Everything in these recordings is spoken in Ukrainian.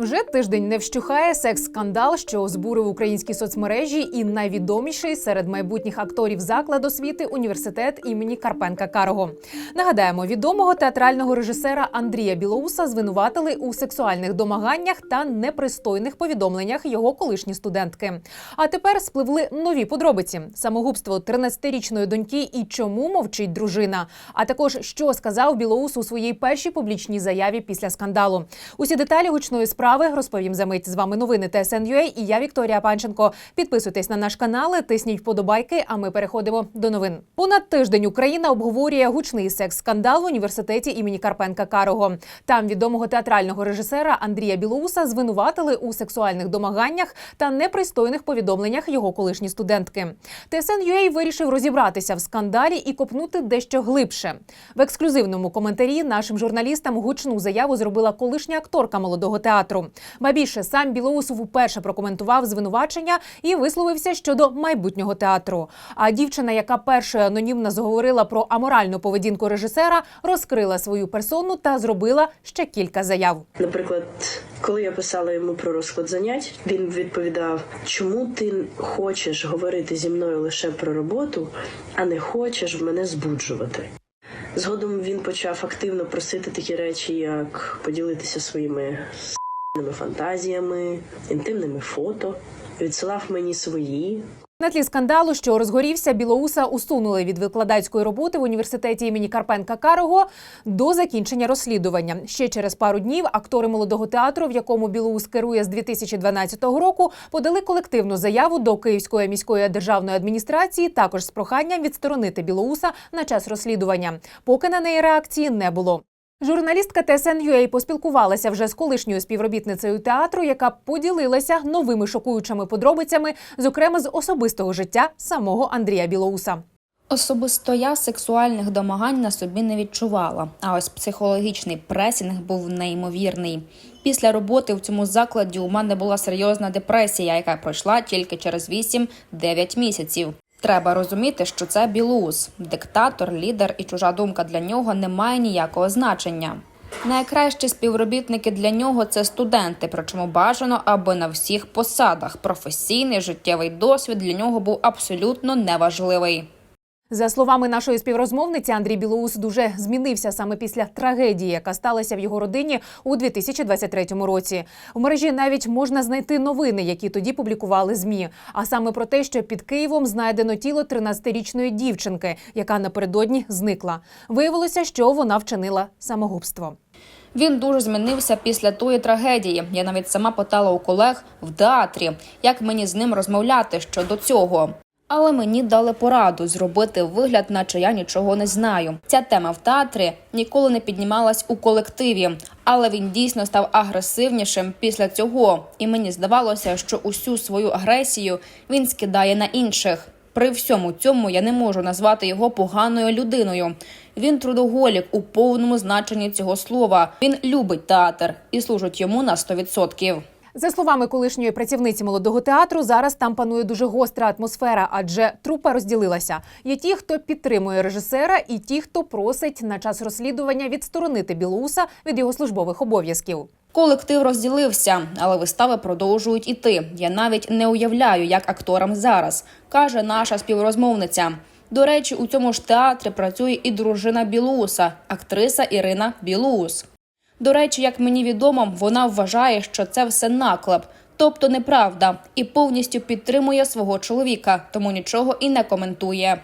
Вже тиждень не вщухає секс-скандал, що збурив українські соцмережі, і найвідоміший серед майбутніх акторів закладу освіти університет імені Карпенка Карого. Нагадаємо, відомого театрального режисера Андрія Білоуса звинуватили у сексуальних домаганнях та непристойних повідомленнях його колишні студентки. А тепер спливли нові подробиці: самогубство 13-річної доньки і чому мовчить дружина. А також що сказав Білоус у своїй першій публічній заяві після скандалу. Усі деталі гучної справи розповім за мить. З вами новини ТСНЮА і я Вікторія Панченко. Підписуйтесь на наш канал, тисніть вподобайки. А ми переходимо до новин. Понад тиждень Україна обговорює гучний секс-скандал в університеті імені Карпенка Карого. Там відомого театрального режисера Андрія Білоуса звинуватили у сексуальних домаганнях та непристойних повідомленнях його колишні студентки. ТСНЮА вирішив розібратися в скандалі і копнути дещо глибше. В ексклюзивному коментарі нашим журналістам гучну заяву зробила колишня акторка молодого театру. Ба більше сам Білоусов вперше прокоментував звинувачення і висловився щодо майбутнього театру. А дівчина, яка першою анонімно заговорила про аморальну поведінку режисера, розкрила свою персону та зробила ще кілька заяв. Наприклад, коли я писала йому про розклад занять, він відповідав: чому ти хочеш говорити зі мною лише про роботу, а не хочеш мене збуджувати? Згодом він почав активно просити такі речі, як поділитися своїми фантазіями, інтимними фото, відсилав мені свої. На тлі скандалу, що розгорівся, Білоуса усунули від викладацької роботи в університеті імені Карпенка Карого до закінчення розслідування. Ще через пару днів актори молодого театру, в якому Білоус керує з 2012 року, подали колективну заяву до Київської міської державної адміністрації, також з проханням відсторонити Білоуса на час розслідування. Поки на неї реакції не було. Журналістка ТСН.UA поспілкувалася вже з колишньою співробітницею театру, яка поділилася новими шокуючими подробицями, зокрема з особистого життя самого Андрія Білоуса. Особисто я сексуальних домагань на собі не відчувала. А ось психологічний пресінг був неймовірний. Після роботи в цьому закладі у мене була серйозна депресія, яка пройшла тільки через 8-9 місяців. Треба розуміти, що це білус, диктатор, лідер і чужа думка для нього не має ніякого значення. Найкращі співробітники для нього це студенти, причому бажано, аби на всіх посадах професійний життєвий досвід для нього був абсолютно неважливий. За словами нашої співрозмовниці, Андрій Білоус дуже змінився саме після трагедії, яка сталася в його родині у 2023 році. У мережі навіть можна знайти новини, які тоді публікували змі. А саме про те, що під Києвом знайдено тіло 13-річної дівчинки, яка напередодні зникла. Виявилося, що вона вчинила самогубство. Він дуже змінився після тої трагедії. Я навіть сама питала у колег в театрі, як мені з ним розмовляти щодо цього. Але мені дали пораду зробити вигляд, наче я нічого не знаю. Ця тема в театрі ніколи не піднімалась у колективі, але він дійсно став агресивнішим після цього. І мені здавалося, що усю свою агресію він скидає на інших. При всьому цьому я не можу назвати його поганою людиною. Він трудоголік у повному значенні цього слова. Він любить театр і служить йому на 100%. За словами колишньої працівниці молодого театру, зараз там панує дуже гостра атмосфера, адже трупа розділилася. Є ті, хто підтримує режисера, і ті, хто просить на час розслідування відсторонити Білоуса від його службових обов'язків. Колектив розділився, але вистави продовжують іти. Я навіть не уявляю, як акторам зараз, каже наша співрозмовниця. До речі, у цьому ж театрі працює і дружина Білуса, актриса Ірина Білус. До речі, як мені відомо, вона вважає, що це все наклеп, тобто неправда, і повністю підтримує свого чоловіка, тому нічого і не коментує.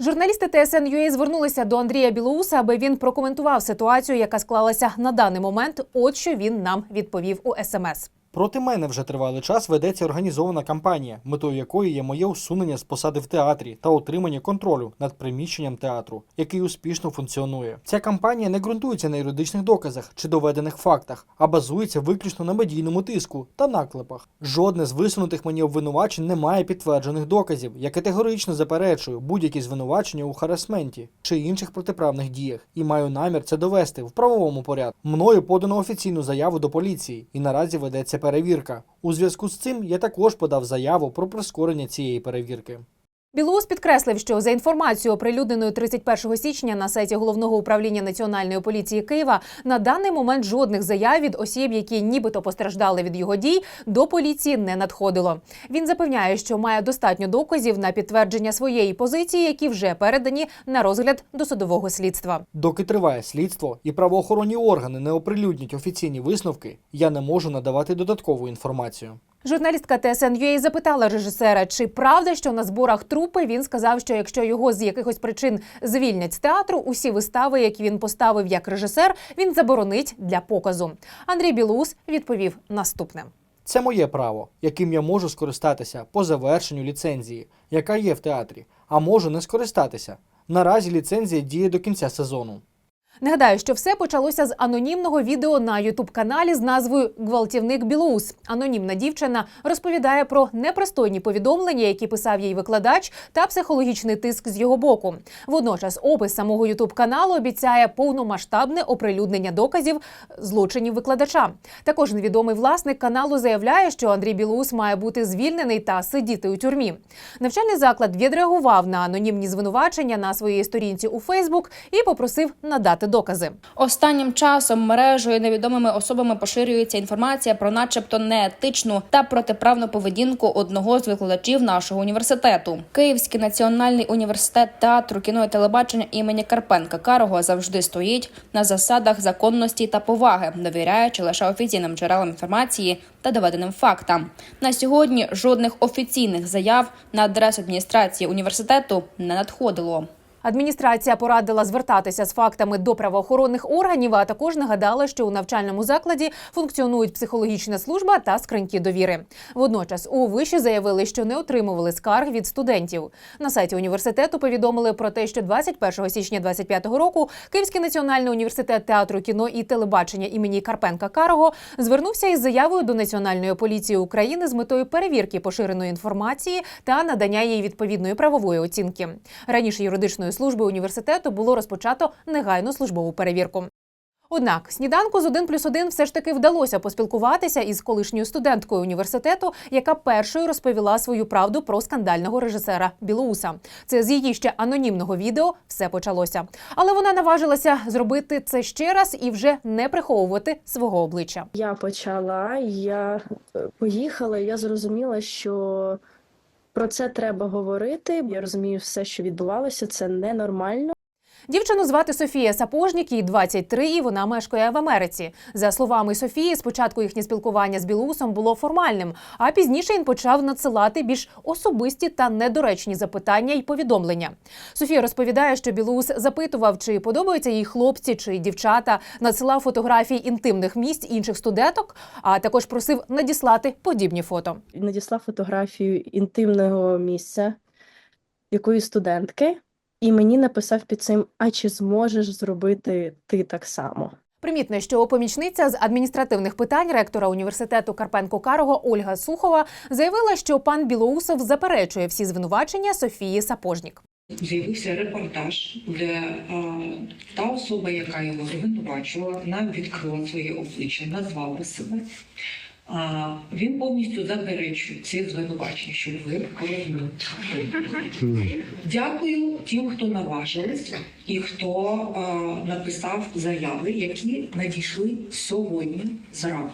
Журналісти ТСН.UA звернулися до Андрія Білоуса, аби він прокоментував ситуацію, яка склалася на даний момент. От що він нам відповів у СМС. Проти мене вже тривалий час ведеться організована кампанія, метою якої є моє усунення з посади в театрі та отримання контролю над приміщенням театру, який успішно функціонує. Ця кампанія не ґрунтується на юридичних доказах чи доведених фактах, а базується виключно на медійному тиску та наклепах. Жодне з висунутих мені обвинувачень не має підтверджених доказів. Я категорично заперечую будь-які звинувачення у харасменті чи інших протиправних діях і маю намір це довести в правовому порядку. Мною подано офіційну заяву до поліції, і наразі ведеться перевірка. У зв'язку з цим я також подав заяву про прискорення цієї перевірки. Білоус підкреслив, що за інформацією, оприлюдненою 31 січня на сайті головного управління національної поліції Києва, на даний момент жодних заяв від осіб, які нібито постраждали від його дій, до поліції не надходило. Він запевняє, що має достатньо доказів на підтвердження своєї позиції, які вже передані на розгляд досудового слідства. Доки триває слідство і правоохоронні органи не оприлюднять офіційні висновки, я не можу надавати додаткову інформацію. Журналістка ТСН.UA запитала режисера, чи правда, що на зборах трупи він сказав, що якщо його з якихось причин звільнять з театру, усі вистави, які він поставив як режисер, він заборонить для показу. Андрій Білус відповів наступне. Це моє право, яким я можу скористатися по завершенню ліцензії, яка є в театрі, а можу не скористатися. Наразі ліцензія діє до кінця сезону. Нагадаю, що все почалося з анонімного відео на ютуб-каналі з назвою Гвалтівник Білоус. Анонімна дівчина розповідає про непристойні повідомлення, які писав їй викладач, та психологічний тиск з його боку. Водночас, опис самого ютуб-каналу обіцяє повномасштабне оприлюднення доказів злочинів викладача. Також невідомий власник каналу заявляє, що Андрій Білоус має бути звільнений та сидіти у тюрмі. Навчальний заклад відреагував на анонімні звинувачення на своїй сторінці у Фейсбук і попросив надати докази. Останнім часом мережею невідомими особами поширюється інформація про, начебто, неетичну та протиправну поведінку одного з викладачів нашого університету. Київський національний університет театру кіно і телебачення імені Карпенка Карого завжди стоїть на засадах законності та поваги, довіряючи лише офіційним джерелам інформації та доведеним фактам. На сьогодні жодних офіційних заяв на адресу адміністрації університету не надходило. Адміністрація порадила звертатися з фактами до правоохоронних органів, а також нагадала, що у навчальному закладі функціонують психологічна служба та скриньки довіри. Водночас у виші заявили, що не отримували скарг від студентів. На сайті університету повідомили про те, що 21 січня 2025 року Київський національний університет театру кіно і телебачення імені Карпенка Карого звернувся із заявою до Національної поліції України з метою перевірки поширеної інформації та надання їй відповідної правової оцінки. Раніше юридичною службою університету було розпочато негайну службову перевірку. Однак сніданку з 1 плюс 1 все ж таки вдалося поспілкуватися із колишньою студенткою університету, яка першою розповіла свою правду про скандального режисера Білоуса. Це з її ще анонімного відео все почалося. Але вона наважилася зробити це ще раз і вже не приховувати свого обличчя. Я почала, я е, поїхала, і я зрозуміла, що про це треба говорити. Я розумію все, що відбувалося, це ненормально. Дівчину звати Софія Сапожнік, їй 23, і вона мешкає в Америці. За словами Софії, спочатку їхнє спілкування з Білоусом було формальним, а пізніше він почав надсилати більш особисті та недоречні запитання і повідомлення. Софія розповідає, що Білоус запитував, чи подобаються їй хлопці чи дівчата, надсилав фотографії інтимних місць інших студенток, а також просив надіслати подібні фото. Надіслав фотографію інтимного місця якоїсь студентки, і мені написав під цим: А чи зможеш зробити ти так само? Примітно, що помічниця з адміністративних питань ректора університету Карпенко Карого Ольга Сухова заявила, що пан Білоусов заперечує всі звинувачення Софії Сапожнік. З'явився репортаж, де е, та особа, яка його звинувачувала, нам відкрила своє обличчя, назвала себе. А він повністю заперечує ці звинувачення, що ви повернули. Дякую тим, хто наважились і хто е, написав заяви, які надійшли сьогодні зранку.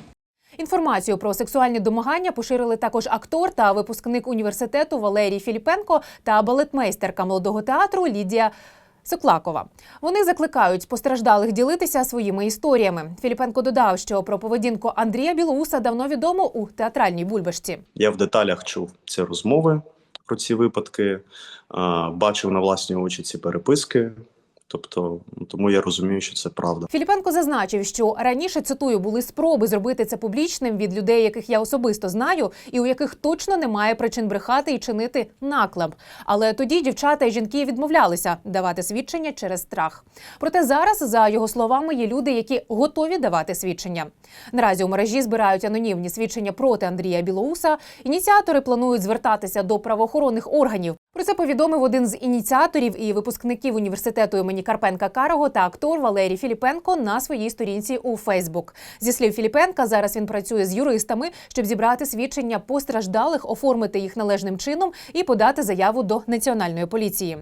Інформацію про сексуальні домагання поширили також актор та випускник університету Валерій Філіпенко та балетмейстерка молодого театру Лідія. Соклакова вони закликають постраждалих ділитися своїми історіями. Філіпенко додав, що про поведінку Андрія Білоуса давно відомо у театральній бульбашці. Я в деталях чув ці розмови про ці випадки, бачив на власні очі ці переписки. Тобто, ну, тому я розумію, що це правда. Філіпенко зазначив, що раніше цитую були спроби зробити це публічним від людей, яких я особисто знаю, і у яких точно немає причин брехати і чинити наклеп. Але тоді дівчата і жінки відмовлялися давати свідчення через страх. Проте зараз, за його словами, є люди, які готові давати свідчення. Наразі у мережі збирають анонімні свідчення проти Андрія Білоуса. Ініціатори планують звертатися до правоохоронних органів. Про це повідомив один з ініціаторів і випускників університету імені Карпенка Карого та актор Валерій Філіпенко на своїй сторінці у Фейсбук. Зі слів Філіпенка, зараз він працює з юристами, щоб зібрати свідчення постраждалих, оформити їх належним чином і подати заяву до національної поліції.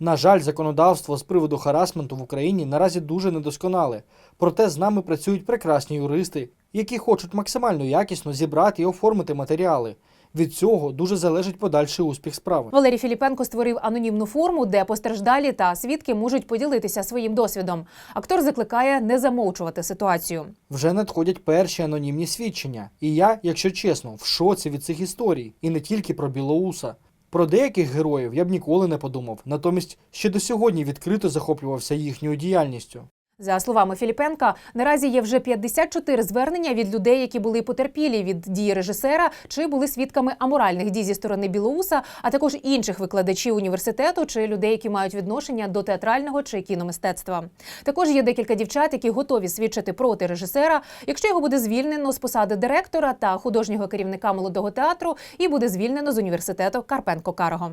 На жаль, законодавство з приводу харасменту в Україні наразі дуже недосконале. Проте з нами працюють прекрасні юристи, які хочуть максимально якісно зібрати і оформити матеріали. Від цього дуже залежить подальший успіх справи. Валерій Філіпенко створив анонімну форму, де постраждалі та свідки можуть поділитися своїм досвідом. Актор закликає не замовчувати ситуацію. Вже надходять перші анонімні свідчення. І я, якщо чесно, в шоці від цих історій, і не тільки про Білоуса. Про деяких героїв я б ніколи не подумав, натомість ще до сьогодні відкрито захоплювався їхньою діяльністю. За словами Філіпенка, наразі є вже 54 звернення від людей, які були потерпілі від дії режисера чи були свідками аморальних дій зі сторони Білоуса, а також інших викладачів університету чи людей, які мають відношення до театрального чи кіномистецтва. Також є декілька дівчат, які готові свідчити проти режисера, якщо його буде звільнено з посади директора та художнього керівника молодого театру, і буде звільнено з університету Карпенко Карого.